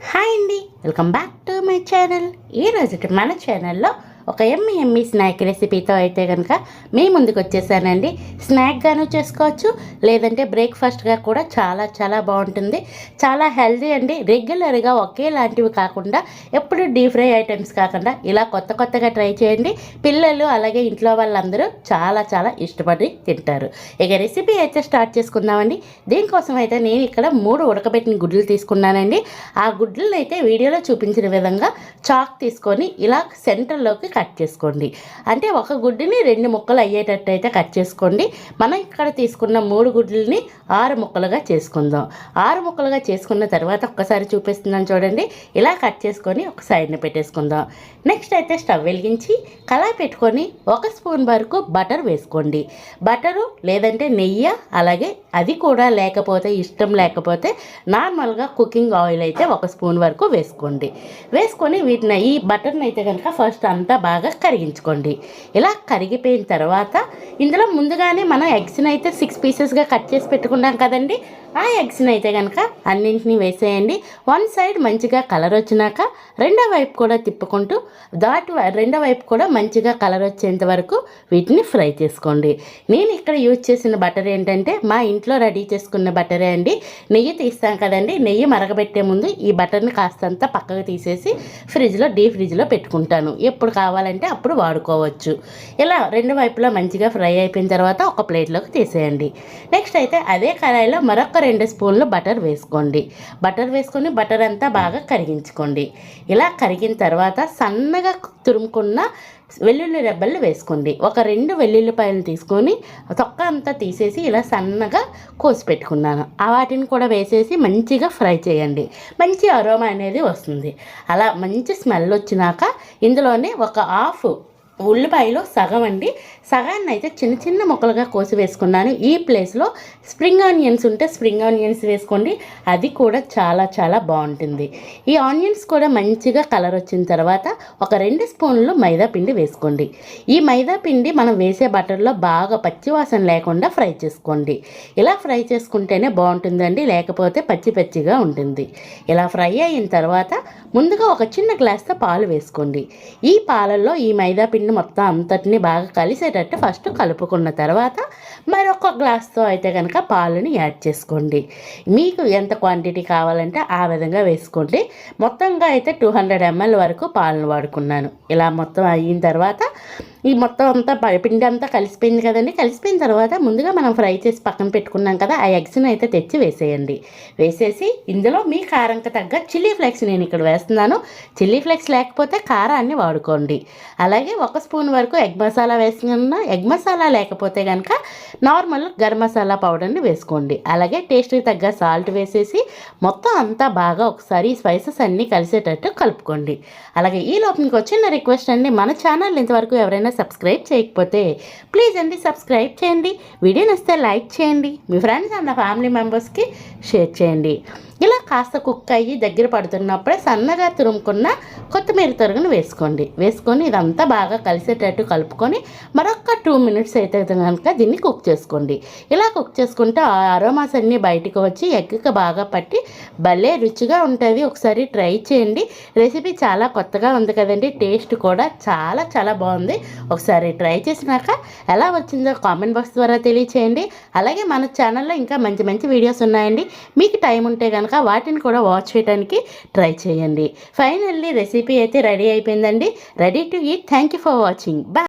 Hi అండి. Welcome back to my channel. ఈరోజు మన ఛానల్లో ఒక ఎమ్మి ఎమ్మి స్నాక్ రెసిపీతో అయితే కనుక మీ ముందుకు వచ్చేసానండి. స్నాక్గాను చేసుకోవచ్చు లేదంటే బ్రేక్ఫాస్ట్గా కూడా చాలా చాలా బాగుంటుంది. చాలా హెల్దీ అండి. రెగ్యులర్గా ఒకేలాంటివి కాకుండా ఎప్పుడు డీప్ ఫ్రై ఐటమ్స్ కాకుండా ఇలా కొత్త కొత్తగా ట్రై చేయండి. పిల్లలు అలాగే ఇంట్లో వాళ్ళందరూ చాలా చాలా ఇష్టపడి తింటారు. ఇక రెసిపీ అయితే స్టార్ట్ చేసుకుందామండి. దీనికోసం అయితే నేను ఇక్కడ మూడు ఉడకబెట్టిన గుడ్లు తీసుకున్నానండి. ఆ గుడ్లను అయితే వీడియోలో చూపించిన విధంగా చాక్ తీసుకొని ఇలా సెంటర్లోకి కట్ చేసుకోండి. అంటే ఒక గుడ్డుని రెండు ముక్కలు అయ్యేటట్టు అయితే కట్ చేసుకోండి. మనం ఇక్కడ తీసుకున్న మూడు గుడ్లని ఆరు ముక్కలుగా చేసుకుందాం. ఆరు ముక్కలుగా చేసుకున్న తర్వాత ఒక్కసారి చూపిస్తున్నాను చూడండి. ఇలా కట్ చేసుకొని ఒక సైడ్ని పెట్టేసుకుందాం. నెక్స్ట్ అయితే స్టవ్ వెలిగించి కళాయి పెట్టుకొని ఒక స్పూన్ వరకు బటర్ వేసుకోండి. బటరు లేదంటే నెయ్యి అలాగే అది కూడా లేకపోతే ఇష్టం లేకపోతే నార్మల్గా కుకింగ్ ఆయిల్ అయితే ఒక స్పూన్ వరకు వేసుకోండి. వేసుకొని వీటిని ఈ బటర్ని అయితే కనుక ఫస్ట్ అంతా బాగా కరిగించుకోండి. ఇలా కరిగిపోయిన తర్వాత ఇందులో ముందుగానే మనం ఎగ్స్ని అయితే సిక్స్ పీసెస్గా కట్ చేసి పెట్టుకున్నాం కదండి. ఆ ఎగ్స్ని అయితే కనుక అన్నింటినీ వేసేయండి. వన్ సైడ్ మంచిగా కలర్ వచ్చినాక రెండో వైపు కూడా తిప్పుకుంటూ దాటి రెండో వైపు కూడా మంచిగా కలర్ వచ్చేంత వరకు వీటిని ఫ్రై చేసుకోండి. నేను ఇక్కడ యూజ్ చేసిన బటర్ ఏంటంటే మా ఇంట్లో రెడీ చేసుకున్న బటరే అండి. నెయ్యి తీస్తాం కదండి. నెయ్యి మరగబెట్టే ముందు ఈ బటర్ని కాస్తంత పక్కకు తీసేసి ఫ్రిడ్జ్లో డీ ఫ్రిడ్జ్లో పెట్టుకుంటాను. ఎప్పుడు కావాలి కావాలంటే అప్పుడు వాడుకోవచ్చు. ఇలా రెండు వైపులా మంచిగా ఫ్రై అయిపోయిన తర్వాత ఒక ప్లేట్లోకి తీసేయండి. నెక్స్ట్ అయితే అదే కళాయిలో మరొక రెండు స్పూన్లు బటర్ వేసుకోండి. బటర్ వేసుకొని బటర్ అంతా బాగా కరిగించుకోండి. ఇలా కరిగిన తర్వాత సన్నగా తురుముకున్న వెల్లుల్లి రెబ్బలు వేసుకోండి. ఒక రెండు వెల్లుల్లిపాయలు తీసుకొని తొక్క అంతా తీసేసి ఇలా సన్నగా కోసి పెట్టుకున్నాను. ఆ వాటిని కూడా వేసేసి మంచిగా ఫ్రై చేయండి. మంచి అరోమా అనేది వస్తుంది. అలా మంచి స్మెల్ వచ్చినాక ఇందులోనే ఒక హాఫ్ ఉల్లిపాయలో సగం అండి. సగాన్ని అయితే చిన్న చిన్న ముక్కలుగా కోసి వేసుకున్నాను. ఈ ప్లేస్లో స్ప్రింగ్ ఆనియన్స్ ఉంటే స్ప్రింగ్ ఆనియన్స్ వేసుకోండి. అది కూడా చాలా చాలా బాగుంటుంది. ఈ ఆనియన్స్ కూడా మంచిగా కలర్ వచ్చిన తర్వాత ఒక రెండు స్పూన్లు మైదా పిండి వేసుకోండి. ఈ మైదా పిండి మనం వేసే బటర్లో బాగా పచ్చివాసన లేకుండా ఫ్రై చేసుకోండి. ఇలా ఫ్రై చేసుకుంటేనే బాగుంటుందండి లేకపోతే పచ్చి పచ్చిగా ఉంటుంది. ఇలా ఫ్రై అయిన తర్వాత ముందుగా ఒక చిన్న గ్లాస్తో పాలు వేసుకోండి. ఈ పాలల్లో ఈ మైదా పిండి మొత్తం అంతటిని బాగా కలిసేటట్టు ఫస్ట్ కలుపుకున్న తర్వాత మరొక గ్లాస్తో అయితే కనుక పాలని యాడ్ చేసుకోండి. మీకు ఎంత క్వాంటిటీ కావాలంటే ఆ విధంగా వేసుకోండి. మొత్తంగా అయితే టూ హండ్రెడ్ ఎంఎల్ వరకు పాలను వాడుకున్నాను. ఇలా మొత్తం అయిన తర్వాత ఈ మొత్తం అంతా పిండి అంతా కలిసిపోయింది కదండి. కలిసిపోయిన తర్వాత ముందుగా మనం ఫ్రై చేసి పక్కన పెట్టుకున్నాం కదా ఆ ఎగ్స్ని అయితే తెచ్చి వేసేయండి. వేసేసి ఇందులో మీ కారంకి తగ్గ చిల్లీ ఫ్లేక్స్ నేను ఇక్కడ వేస్తున్నాను. చిల్లీ ఫ్లేక్స్ లేకపోతే కారాన్ని వాడుకోండి. అలాగే ఒక స్పూన్ వరకు ఎగ్ మసాలా వేసుకున్న ఎగ్ మసాలా లేకపోతే కనుక నార్మల్ గరం మసాలా పౌడర్ని వేసుకోండి. అలాగే టేస్ట్కి తగ్గ సాల్ట్ వేసేసి మొత్తం అంతా బాగా ఒకసారి స్పైసెస్ అన్నీ కలిసేటట్టు కలుపుకోండి. అలాగే ఈ లోపలికి వచ్చిన రిక్వెస్ట్ అండి మన ఛానల్ ఇంతవరకు ఎవరైనా సబ్స్క్రైబ్ చేయకపోతే ప్లీజ్ అండి సబ్స్క్రైబ్ చేయండి. వీడియో నచ్చితే లైక్ చేయండి. మీ ఫ్రెండ్స్ అండ్ ఫ్యామిలీ మెంబర్స్కి షేర్ చేయండి. ఇలా కాస్త కుక్ అయ్యి దగ్గర పడుతున్నప్పుడే సన్నగా తురుముకున్న కొత్తిమీర తరుగును వేసుకోండి. వేసుకొని ఇదంతా బాగా కలిసేటట్టు కలుపుకొని మరొక టూ మినిట్స్ అయితే కనుక దీన్ని కుక్ చేసుకోండి. ఇలా కుక్ చేసుకుంటే ఆ అరోమాస్ అన్నీ బయటకు వచ్చి ఎగ్కి బాగా పట్టి భలే రుచిగా ఉంటుంది. ఒకసారి ట్రై చేయండి. రెసిపీ చాలా కొత్తగా ఉంది కదండి. టేస్ట్ కూడా చాలా చాలా బాగుంది. ఒకసారి ట్రై చేసినాక ఎలా వచ్చిందో కామెంట్ బాక్స్ ద్వారా తెలియచేయండి. అలాగే మన ఛానల్లో ఇంకా మంచి మంచి వీడియోస్ ఉన్నాయండి. మీకు టైం ఉంటే కనుక కనుక వాటిని కూడా వాచ్ చేయడానికి ట్రై చేయండి. ఫైనల్లీ రెసిపీ అయితే రెడీ అయిపోయిందండి. Ready to eat thank you for watching bye